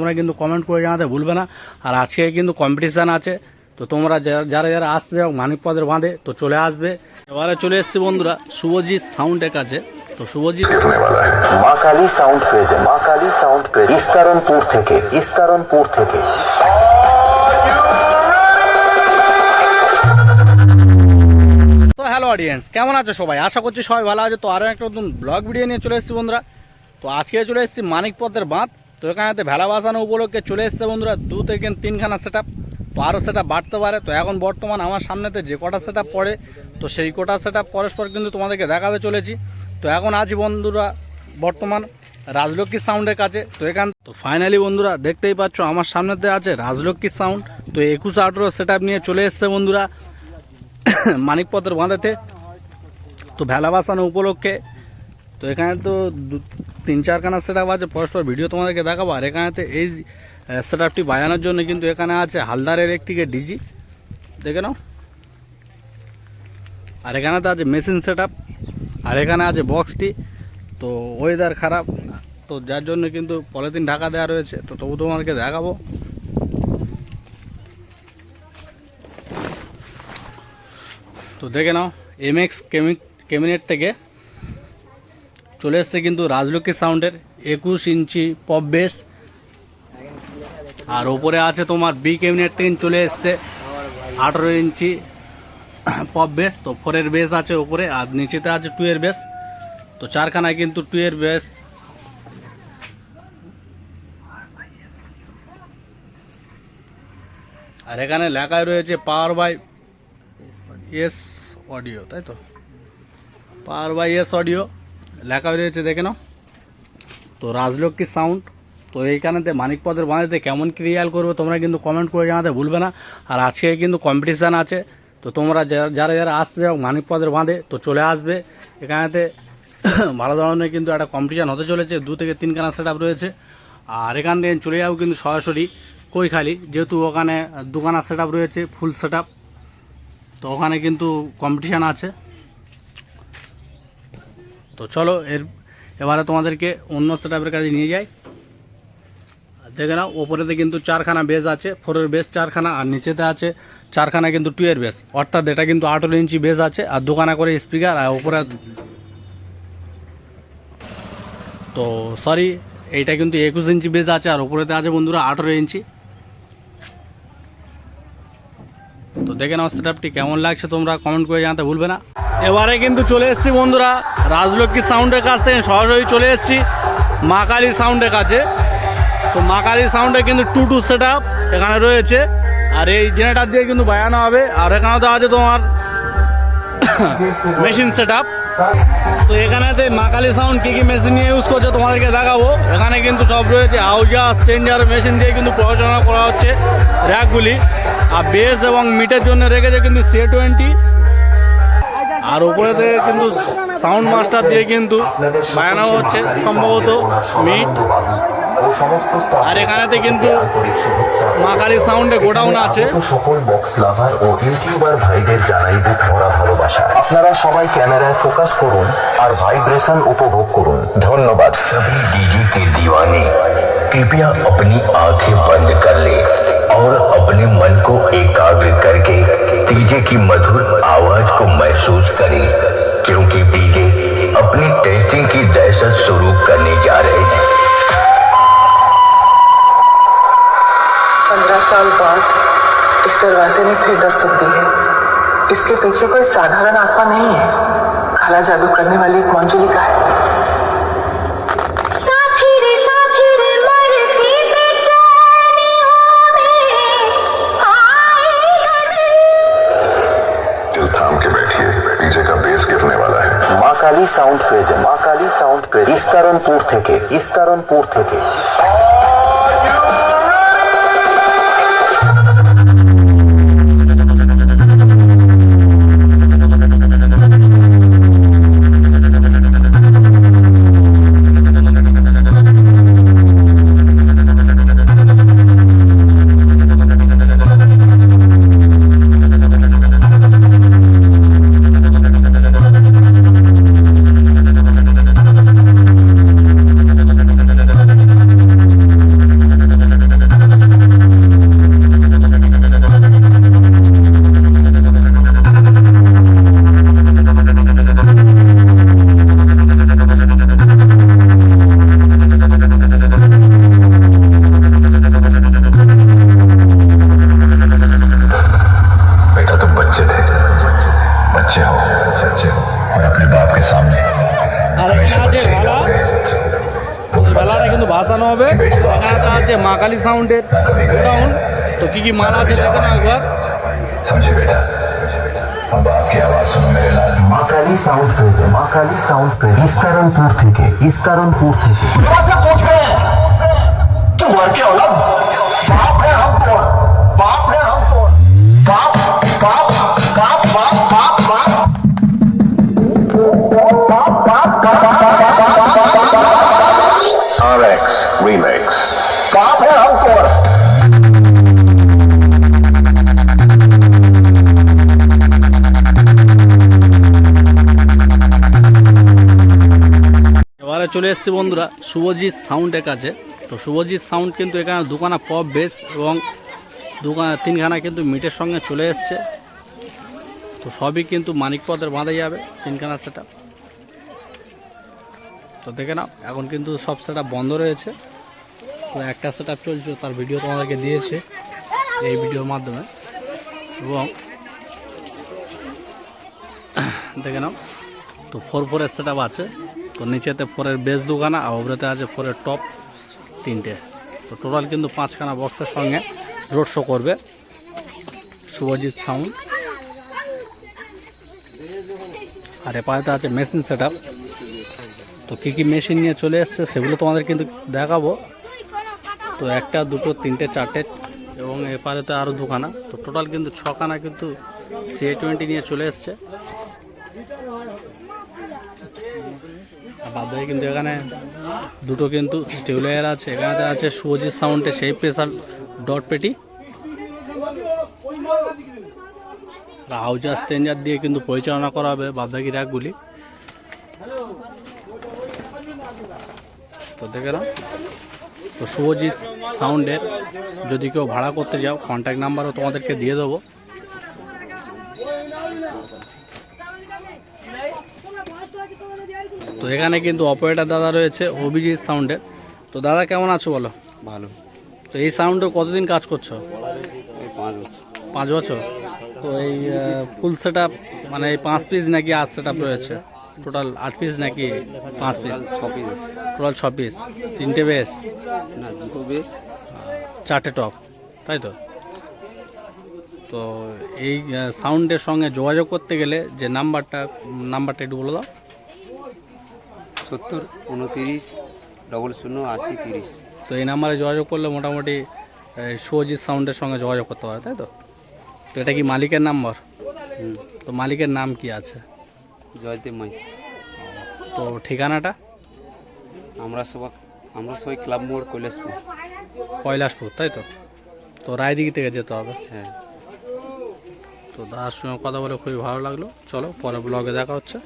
তোমরা কিন্তু কমেন্ট করে জানাতে ভুলবে না। আর আজকে কিন্তু কম্পিটিশান আছে। তো তোমরা যারা যারা আসতে যাও মানিকপদের বাঁধে তো চলে আসবে। এবারে চলে এসছি বন্ধুরা শুভজিৎ সাউন্ডের কাছে। তো শুভজিৎ মা কালী সাউন্ড পেয়েছে মা কালী সাউন্ড পেয়েছে। ইস্তারনপুর থেকে ইস্তারনপুর থেকে। তো হ্যালো অডিয়েন্স কেমন আছে সবাই? আশা করছি সবাই ভালো আছে। তো আরও একটা নতুন ব্লগ ভিডিও নিয়ে চলে এসেছি বন্ধুরা। তো আজকে চলে এসেছি মানিকপদের বাঁধ। তো এখানেতে ভেলা বাসানো উপলক্ষে চলে এসেছে বন্ধুরা, দু থেকে তিনখানা সেট তো আরও সেটা বাড়তে পারে। তো এখন বর্তমান আমার সামনেতে যে কটা সেট পড়ে, তো সেই কটা সেট পরস্পর কিন্তু তোমাদেরকে দেখাতে চলেছি। তো এখন আছি বন্ধুরা বর্তমান রাজলক্ষ্মী সাউন্ডের কাছে। তো এখান তো ফাইনালি বন্ধুরা দেখতেই পাচ্ছ, আমার সামনেতে আছে রাজলক্ষ্মী সাউন্ড তো একুশ আঠেরো সেট নিয়ে চলে এসছে বন্ধুরা মানিকপথের বাঁধাতে। তো ভেলা বাসানো উপলক্ষে, তো এখানে তো তিন চারখানা সেট আপ আছে পরস্পর ভিডিও তোমাদেরকে দেখাবো, আর এখানেতে এই সেট আপটি বাজানোর জন্য কিন্তু এখানে আছে হালদারের একটিকে ডিজি, দেখে নাও। আর এখানে তো আছে মেশিন সেট আর এখানে আছে বক্সটি তো ওয়েদার খারাপ, তো যার জন্য কিন্তু পলিথিন ঢাকা দেওয়া রয়েছে, তো তবু তোমাদেরকে দেখাবো। তো দেখে নাও এমএক্স কেমিনেট থেকে চলে এসছে কিন্তু রাজলক্ষ্মী সাউন্ডের একুশ ইঞ্চি পপ বেস। আর ওপরে আছে তোমার বি ক্যাবিনেট থেকে চলে এসছে আঠেরো ইঞ্চি পপ বেস। তো ফোরের বেস আছে ওপরে আর নিচেতে আছে টু এর বেস। তো চারখানায় কিন্তু টু এর বেস। আর এখানে লেখায় রয়েছে পাওয়ার বাই এস অডিও তাই তো? পাওয়ার বাই এস অডিও লেখা রয়েছে, দেখে নাও। তো রাজলক্ষ্মী সাউন্ড তো এইখানেতে মানিকপদের বাঁধাতে কেমন ক্রিয়াল করবে তোমরা কিন্তু কমেন্ট করে জানাতে ভুলবে না। আর আজকে কিন্তু কম্পিটিশান আছে, তো তোমরা যারা যারা আসতে যাও মানিকপদের বাঁধে, তো চলে আসবে। এখানেতে ভালো ধরনের কিন্তু একটা কম্পিটিশান হতে চলেছে, দু থেকে তিনখানা সেট রয়েছে। আর এখান থেকে চলে যাব কিন্তু সরাসরি কৈখালি, যেহেতু ওখানে দুখানা সেট রয়েছে ফুল সেট তো ওখানে কিন্তু কম্পিটিশান আছে। তো চলো, এর, এবারে তোমাদেরকে অন্য সেটআপের কাছে নিয়ে যাই। দেখে নাও, ওপরেতে কিন্তু চারখানা বেস আছে ফোরের বেস চারখানা, আর নিচেতে আছে চারখানা কিন্তু টু এর বেস অর্থাৎ এটা কিন্তু আঠেরো ইঞ্চি বেস আছে, আর দুখানা করে স্পিকার আর ওপরে তো সরি এইটা কিন্তু একুশ ইঞ্চি বেস আছে, আর ওপরেতে আছে বন্ধুরা আঠেরো ইঞ্চি। তো দেখে নাও সেটআপটি কেমন লাগছে তোমরা কমেন্ট করে জানাতে ভুলবে না। এবারে কিন্তু চলে এসেছি বন্ধুরা, রাজলক্ষ্মী সাউন্ডের কাছ থেকে সরাসরি চলে এসেছি, মা কালী সাউন্ডের কাছে। তো মা কালী সাউন্ডে কিন্তু টু টু সেট এখানে রয়েছে, আর এই জেনারেটার দিয়ে কিন্তু বাজানো হবে, আর এখানে তো আছে তোমার মেশিন সেট তো এখানেতে মা কালী সাউন্ড কী কী মেশিন নিয়ে ইউজ করছে তোমাদেরকে দেখাবো। এখানে কিন্তু সব রয়েছে, আউজা স্টেঞ্জার মেশিন দিয়ে কিন্তু পড়াশোনা করা হচ্ছে র্যাকগুলি আর বেস এবং মিটের জন্য রেখেছে কিন্তু সে টোয়েন্টি আর উপরে থেকে কিন্তু সাউন্ড মাস্টার দিয়ে কিন্তু বানানো হচ্ছে সম্ভবত মিট আর এখানেতে কিন্তু মা কালী সাউন্ডে গোডাউন আছে সকল বক্স লাভার ও ইউটিউবার ভাইদের জানাই বুক ভরা ভালোবাসা আপনারা সবাই ক্যামেরায় ফোকাস করুন আর ভাইব্রেশন উপভোগ করুন ধন্যবাদ सभी डीजे के दीवाने कृपया अपनी आंखें बंद कर ले और अपने मन को एकाग्र करके डीजे की मधुर आवाज़ को महसूस करें, क्योंकि डीजे अपनी टेस्टिंग की दहशत शुरू करने जा रहे हैं। पंद्रह साल बाद इस दरवाजे ने फिर दस्तक दी है। इसके पीछे कोई साधारण आत्मा नहीं है। काला जादू करने वाली एक मंजुलिका है। কালী সাউন্ড প্রেজেন্ট মা কালী সাউন্ড প্রেজেন্ট ইস্তারনপুর থেকে ইস্তারনপুর থেকে। আর এখানে আছে ভালা বেলাটা কিন্তু ভাসানো হবে। এখানে আছে মা কালী সাউন্ডের গোডাউন তো কী কী মাল আছে দেখেন একবার মাকালি সাউন্ড প্রেজে মাকালি সাউন্ড প্রেজে ইস্তারণপুর থেকে ইস্তারণপুর থেকে। Remix. Compound Forest. এবারে চলে এসছি বন্ধুরা শুভজিৎ সাউন্ডের কাছে তো শুভজিৎ সাউন্ড কিন্তু এখানে দুখানা পপ বেস এবং দুখানা তিনখানা কিন্তু মিটের সঙ্গে চলে এসছে তো সবই কিন্তু মানিকপদের বাঁধা যাবে, তিনখানা সেটা তো দেখে নাও, এখন কিন্তু সব সেট বন্ধ রয়েছে। তো একটা সেট চলছে, তার ভিডিও তোমাদেরকে দিয়েছে এই ভিডিওর মাধ্যমে। এবং দেখে নাও, তো ফোর ফোরের সেট আছে। তো নিচেতে ফোরের বেস দুখানা আর ওপরেতে আছে ফোরের টপ তিনটে। তো টোটাল কিন্তু পাঁচখানা বক্সের সঙ্গে রোড শো করবে। শুভজিৎ সাউন্ড। আর এপারেতে আছে মেশিন সেট তো কী কী মেশিন নিয়ে চলে এসছে সেগুলো তোমাদের কিন্তু দেখাবো। তো একটা, দুটো, তিনটে, চারটে এবং এপারেতে আরও দুখানা। তো টোটাল কিন্তু ছখানা কিন্তু সি টোয়েন্টি নিয়ে চলে এসছে। বাদ বাকি কিন্তু এখানে দুটো কিন্তু স্টেবিলাইজার আছে এখানে আছে সুজিত সাউন্ডে সেই স্পেশাল ডট পেটি হাউজার স্ট্রেঞ্জার দিয়ে কিন্তু পরিচালনা করা হবে বাদ বাকি র্যাকগুলি তো দেখে নাও। তো শুভজিৎ সাউন্ডের যদি কেউ ভাড়া করতে যাও কন্ট্যাক্ট নাম্বারও তোমাদেরকে দিয়ে দেবো। তো এখানে কিন্তু অপারেটার দাদা রয়েছে অভিজিৎ সাউন্ডের। তো দাদা কেমন আছো বলো? ভালো। তো এই সাউন্ডের কতদিন কাজ করছ? পাঁচ বছর। পাঁচ বছর। তো এই ফুল সেট মানে এই পাঁচ পিস নাকি আট সেট রয়েছে? টোটাল আট পিস নাকি পাঁচ পিস ছ পিস টোটাল ছ পিস তিনটে বেস না দুটো বেশ। চারটে টপ তাই তো? তো এই সাউন্ডের সঙ্গে যোগাযোগ করতে গেলে যে নাম্বারটা নাম্বারটা একটু বলে দাও। সত্তর উনতিরিশ ডবল শূন্য আশি তিরিশ। তো এই নাম্বারে যোগাযোগ করলে মোটামুটি সুজিত সাউন্ডের সঙ্গে যোগাযোগ করতে পারে তাই তো? তো এটা কি মালিকের নাম্বার? হুম। তো মালিকের নাম কি আছে? জয়দেব মাই তো ঠিকানাটা? আমরা সবাই আমরা সবাই ক্লাব মোড় কৈলাসপুর। কৈলাসপুর তাই তো? তো রায়দিঘি থেকে যেতে হবে। হ্যাঁ। তো দাদার সঙ্গে কথা বলে খুবই ভালো লাগল। চলো পরে ব্লগে দেখা হচ্ছে।